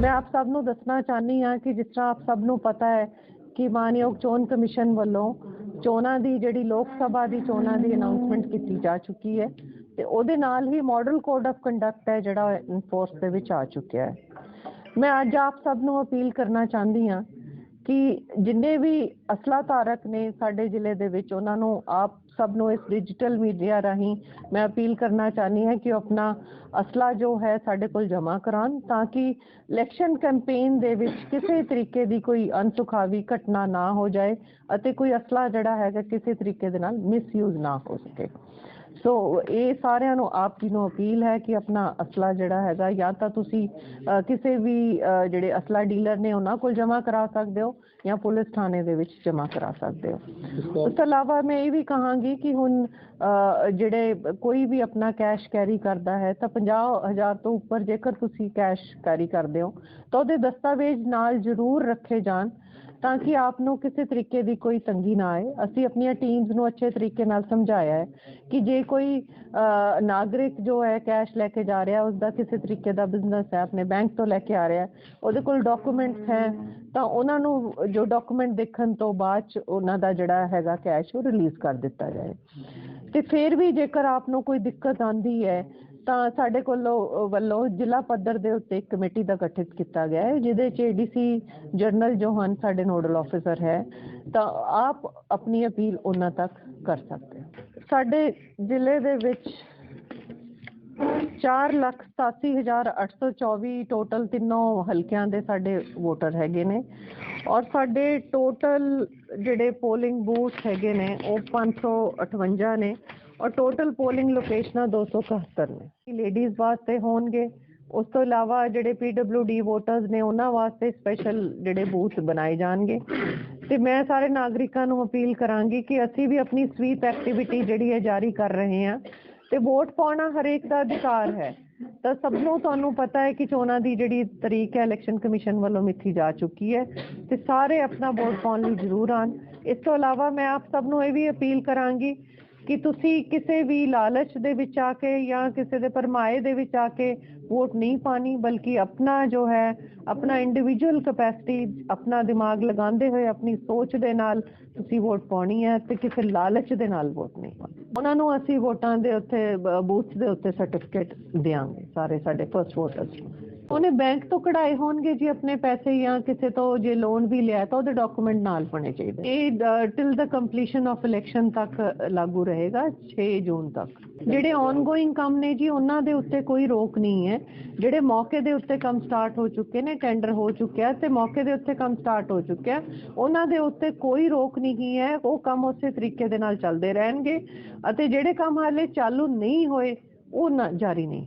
ਮੈਂ ਆਪ ਸਭ ਨੂੰ ਦੱਸਣਾ ਚਾਹਨੀ ਹਾਂ ਕਿ ਜਿਸ ਤਰ੍ਹਾਂ ਆਪ ਸਭ ਨੂੰ ਪਤਾ ਹੈ ਕਿ ਮਾਨਯੋਗ ਚੋਣ ਕਮਿਸ਼ਨ ਵੱਲੋਂ ਚੋਣਾਂ ਦੀ ਜਿਹੜੀ ਲੋਕ ਸਭਾ ਦੀ ਚੋਣਾਂ ਦੀ ਅਨਾਉਂਸਮੈਂਟ ਕੀਤੀ ਜਾ ਚੁੱਕੀ ਹੈ ਤੇ ਉਹਦੇ ਨਾਲ ਹੀ ਮਾਡਲ ਕੋਡ ਆਫ ਕੰਡਕਟ ਹੈ ਜਿਹੜਾ ਇਨਫੋਰਸ ਦੇ ਵਿੱਚ ਆ ਚੁੱਕਿਆ ਹੈ। ਮੈਂ ਅੱਜ ਆਪ ਸਭ ਨੂੰ ਅਪੀਲ ਕਰਨਾ ਚਾਹੁੰਦੀ ਹਾਂ ਕਿ ਜਿੰਨੇ ਵੀ ਅਸਲਾ ਧਾਰਕ ਨੇ ਸਾਡੇ ਜ਼ਿਲ੍ਹੇ ਦੇ ਵਿੱਚ, ਉਹਨਾਂ ਨੂੰ ਆਪ ਸਭ ਨੂੰ ਇਸ ਡਿਜੀਟਲ ਮੀਡੀਆ ਰਾਹੀਂ ਮੈਂ ਅਪੀਲ ਕਰਨਾ ਚਾਹਨੀ ਹਾਂ ਕਿ ਉਹ ਆਪਣਾ ਅਸਲਾ ਜੋ ਹੈ ਸਾਡੇ ਕੋਲ ਜਮ੍ਹਾਂ ਕਰਾਉਣ ਤਾਂ ਕਿ ਇਲੈਕਸ਼ਨ ਕੈਂਪੇਨ ਦੇ ਵਿੱਚ ਕਿਸੇ ਤਰੀਕੇ ਦੀ ਕੋਈ ਅਨਸੁਖਾਵੀ ਘਟਨਾ ਨਾ ਹੋ ਜਾਏ ਅਤੇ ਕੋਈ ਅਸਲਾ ਜਿਹੜਾ ਹੈਗਾ ਕਿਸੇ ਤਰੀਕੇ ਦੇ ਨਾਲ ਮਿਸਯੂਜ਼ ਨਾ ਹੋ ਸਕੇ। ਸੋ ਇਹ ਸਾਰਿਆਂ ਨੂੰ ਆਪ ਜੀ ਨੂੰ ਅਪੀਲ ਹੈ ਕਿ ਆਪਣਾ ਅਸਲਾ ਜਿਹੜਾ ਹੈਗਾ, ਜਾਂ ਤਾਂ ਤੁਸੀਂ ਕਿਸੇ ਵੀ ਜਿਹੜੇ ਅਸਲਾ ਡੀਲਰ ਨੇ ਉਹਨਾਂ ਕੋਲ ਜਮ੍ਹਾਂ ਕਰਾ ਸਕਦੇ ਹੋ, ਜਾਂ ਪੁਲਿਸ ਥਾਣੇ ਦੇ ਵਿੱਚ ਜਮ੍ਹਾਂ ਕਰਾ ਸਕਦੇ ਹੋ। ਉਸ ਤੋਂ ਇਲਾਵਾ ਮੈਂ ਇਹ ਵੀ ਕਹਾਂਗੀ ਕਿ ਹੁਣ ਜਿਹੜੇ ਕੋਈ ਵੀ ਆਪਣਾ ਕੈਸ਼ ਕੈਰੀ ਕਰਦਾ ਹੈ, ਤਾਂ 50000 ਤੋਂ ਉੱਪਰ ਜੇਕਰ ਤੁਸੀਂ ਕੈਸ਼ ਕੈਰੀ ਕਰਦੇ ਹੋ, ਤਾਂ ਉਹਦੇ ਦਸਤਾਵੇਜ਼ ਨਾਲ ਜ਼ਰੂਰ ਰੱਖੇ ਜਾਣ। ਤਾਂ ਕਿ ਆਪ ਨੂੰ ਕਿਸੇ ਤਰੀਕੇ ਦੀ ਕੋਈ ਤੰਗੀ ਨਾ ਆਏ। ਅਸੀਂ ਆਪਣੀਆਂ ਟੀਮਸ ਨੂੰ ਅੱਛੇ ਤਰੀਕੇ ਨਾਲ ਸਮਝਾਇਆ ਹੈ ਕਿ ਜੇ ਕੋਈ ਨਾਗਰਿਕ ਜੋ ਹੈ ਕੈਸ਼ ਲੈ ਕੇ ਜਾ ਰਿਹਾ ਉਸ ਦਾ ਕਿਸੇ ਤਰੀਕੇ ਦਾ ਬਿਜ਼ਨਸ ਹੈ, ਆਪਣੇ ਬੈਂਕ ਤੋਂ ਲੈ ਕੇ ਆ ਰਿਹਾ, ਉਹਦੇ ਕੋਲ ਡਾਕੂਮੈਂਟਸ ਹੈ, ਤਾਂ ਉਹਨਾਂ ਨੂੰ ਜੋ ਡਾਕੂਮੈਂਟ ਦੇਖਣ ਤੋਂ ਬਾਅਦ ਚ ਉਹਨਾਂ ਦਾ ਜਿਹੜਾ ਹੈਗਾ ਕੈਸ਼ ਉਹ ਰਿਲੀਜ਼ ਕਰ ਦਿੱਤਾ ਜਾਏ। ਤੇ ਫਿਰ ਵੀ ਜੇਕਰ ਆਪ ਨੂੰ ਕੋਈ ਦਿੱਕਤ ਆਂਦੀ ਹੈ ਤਾਂ ਸਾਡੇ ਕੋਲੋਂ ਵੱਲੋਂ ਜ਼ਿਲ੍ਹਾ ਪੱਧਰ ਦੇ ਉੱਤੇ ਇੱਕ ਕਮੇਟੀ ਦਾ ਗਠਿਤ ਕੀਤਾ ਗਿਆ ਹੈ, ਜਿਹਦੇ ਚ ਏਡੀਸੀ ਜਨਰਲ ਜੋ ਹਨ ਸਾਡੇ ਨੋਡਲ ਆਫੀਸਰ ਹੈ। ਤਾਂ ਆਪ ਆਪਣੀ ਅਪੀਲ ਉਹਨਾਂ ਤੱਕ ਕਰ ਸਕਦੇ ਹੋ। ਸਾਡੇ ਜ਼ਿਲ੍ਹੇ ਦੇ ਵਿੱਚ 487824 ਟੋਟਲ ਤਿੰਨੋਂ ਹਲਕਿਆਂ ਦੇ ਸਾਡੇ ਵੋਟਰ ਹੈਗੇ ਨੇ। ਔਰ ਸਾਡੇ ਟੋਟਲ ਜਿਹੜੇ ਪੋਲਿੰਗ ਬੂਥ ਹੈਗੇ ਨੇ, ਉਹ 558 ਨੇ। ਔਰ ਟੋਟਲ ਪੋਲਿੰਗ ਲੋਕੇਸ਼ਨਾਂ 271 ਨੇ। ਲੇਡੀਜ਼ ਵਾਸਤੇ ਹੋਣਗੇ। ਉਸ ਤੋਂ ਇਲਾਵਾ ਜਿਹੜੇ PWD ਵੋਟਰਸ ਨੇ, ਉਹਨਾਂ ਵਾਸਤੇ ਸਪੈਸ਼ਲ ਜਿਹੜੇ ਬੂਥ ਬਣਾਏ ਜਾਣਗੇ। ਤੇ ਮੈਂ ਸਾਰੇ ਨਾਗਰਿਕਾਂ ਨੂੰ ਅਪੀਲ ਕਰਾਂਗੀ ਕਿ ਅਸੀਂ ਵੀ ਆਪਣੀ ਸਵੀਪ ਐਕਟੀਵਿਟੀ ਜਿਹੜੀ ਹੈ ਜਾਰੀ ਕਰ ਰਹੇ ਹਾਂ। ਤੇ ਵੋਟ ਪਾਉਣਾ ਹਰੇਕ ਦਾ ਅਧਿਕਾਰ ਹੈ। ਤਾਂ ਸਭ ਨੂੰ ਤੁਹਾਨੂੰ ਪਤਾ ਹੈ ਕਿ ਚੋਣਾਂ ਦੀ ਜਿਹੜੀ ਤਰੀਕ ਹੈ ਇਲੈਕਸ਼ਨ ਕਮਿਸ਼ਨ ਵੱਲੋਂ ਮਿੱਥੀ ਜਾ ਚੁੱਕੀ ਹੈ। ਤੇ ਸਾਰੇ ਆਪਣਾ ਵੋਟ ਪਾਉਣ ਲਈ ਜ਼ਰੂਰ ਆਣ ਇਸ ਤੋਂ ਇਲਾਵਾ ਮੈਂ ਆਪ ਸਭ ਨੂੰ ਇਹ ਵੀ ਅਪੀਲ ਕਰਾਂਗੀ ਕਿ ਤੁਸੀਂ ਕਿਸੇ ਵੀ ਲਾਲਚ ਦੇ ਵਿੱਚ ਆ ਕੇ ਜਾਂ ਕਿਸੇ ਦੇ ਪਰਮਾਏ ਦੇ ਵਿੱਚ ਆ ਕੇ ਵੋਟ ਨਹੀਂ ਪਾਣੀ, ਬਲਕਿ ਆਪਣਾ ਜੋ ਹੈ, ਆਪਣਾ ਇੰਡੀਵਿਜੂਅਲ ਕਪੈਸਿਟੀ ਆਪਣਾ ਦਿਮਾਗ ਲਗਾਉਂਦੇ ਹੋਏ, ਆਪਣੀ ਸੋਚ ਦੇ ਨਾਲ ਤੁਸੀਂ ਵੋਟ ਪਾਉਣੀ ਹੈ ਤੇ ਕਿਸੇ ਲਾਲਚ ਦੇ ਨਾਲ ਵੋਟ ਨਹੀਂ ਪਾਉਣੀ। ਉਹਨਾਂ ਨੂੰ ਅਸੀਂ ਵੋਟਾਂ ਦੇ ਉੱਤੇ ਬੂਥ ਦੇ ਉੱਤੇ ਸਰਟੀਫਿਕੇਟ ਦੇਵਾਂਗੇ ਸਾਰੇ ਸਾਡੇ ਫਸਟ ਵੋਟਰਸ ਨੂੰ। ਉਹਨੇ ਬੈਂਕ ਤੋਂ ਕਢਾਏ ਹੋਣਗੇ ਜੀ ਆਪਣੇ ਪੈਸੇ ਜਾਂ ਕਿਸੇ ਤੋਂ ਜੇ ਲੋਨ ਵੀ ਲਿਆ ਤਾਂ ਉਹਦੇ ਡਾਕੂਮੈਂਟ ਨਾਲ ਹੋਣੇ ਚਾਹੀਦੇ ਇਹ till the completion of election ਤੱਕ ਲਾਗੂ ਰਹੇਗਾ 6 ਜੂਨ ਤੱਕ। ਜਿਹੜੇ ਆਨਗੋਇੰਗ ਕੰਮ ਨੇ ਜੀ, ਉਹਨਾਂ ਦੇ ਉੱਤੇ ਕੋਈ ਰੋਕ ਨਹੀਂ ਹੈ। ਜਿਹੜੇ ਮੌਕੇ ਦੇ ਉੱਤੇ ਕੰਮ ਸਟਾਰਟ ਹੋ ਚੁੱਕੇ ਨੇ ਟੈਂਡਰ ਹੋ ਚੁੱਕਿਆ ਤੇ ਮੌਕੇ ਦੇ ਉੱਤੇ ਕੰਮ ਸਟਾਰਟ ਹੋ ਚੁੱਕਿਆ ਉਹਨਾਂ ਦੇ ਉੱਤੇ ਕੋਈ ਰੋਕ ਨਹੀਂ ਹੈ। ਉਹ ਕੰਮ ਉਸੇ ਤਰੀਕੇ ਦੇ ਨਾਲ ਚੱਲਦੇ ਰਹਿਣਗੇ ਅਤੇ ਜਿਹੜੇ ਕੰਮ ਹਾਲੇ ਚਾਲੂ ਨਹੀਂ ਹੋਏ, ਉਹ ਨਾ, ਜਾਰੀ ਨਹੀਂ।